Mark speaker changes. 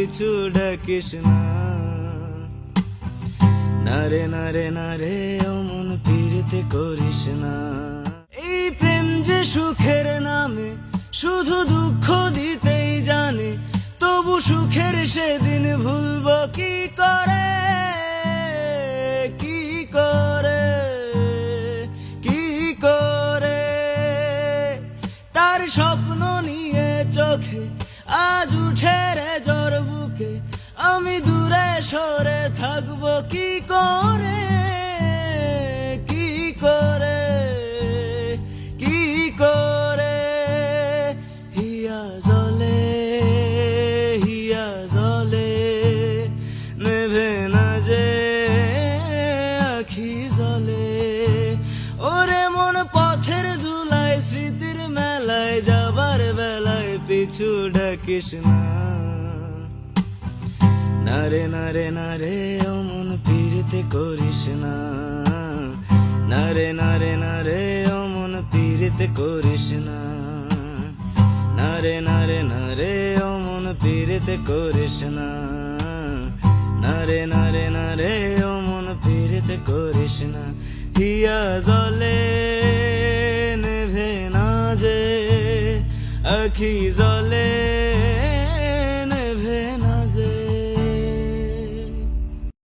Speaker 1: পিছু ডাকিস নারে নারে নারে, অমন পীড়িতে করিস না। এই প্রেম যে সুখের নামে, শুধু দুঃখ দিতেই জানে, তবু সুখের সেদিন ভুলব কি করে? কি করে? কি করে? তার স্বপ্ন নিয়ে চোখে আজ উঠে রে জ্বর বুকে, আমি দূরে সরে থাকব কি করে? কি করে? কি করে? হিয়া জলে হিয়া জলে নেভে না যে আখি জলে। ওরে মন পথের ধুলায়, স্মৃতির মেলায় যাবার বেলায় পিছু ডাকিস না নারে নারে নারে অমন পীড়িতে করিস না নারে নারে নারে অমন পীড়িতে করিস না নারে নারে নারে অমন পীড়িতে করিস না নারে নারে নারে অমন পীড়িতে করিস না হিয়া জলে akhi zale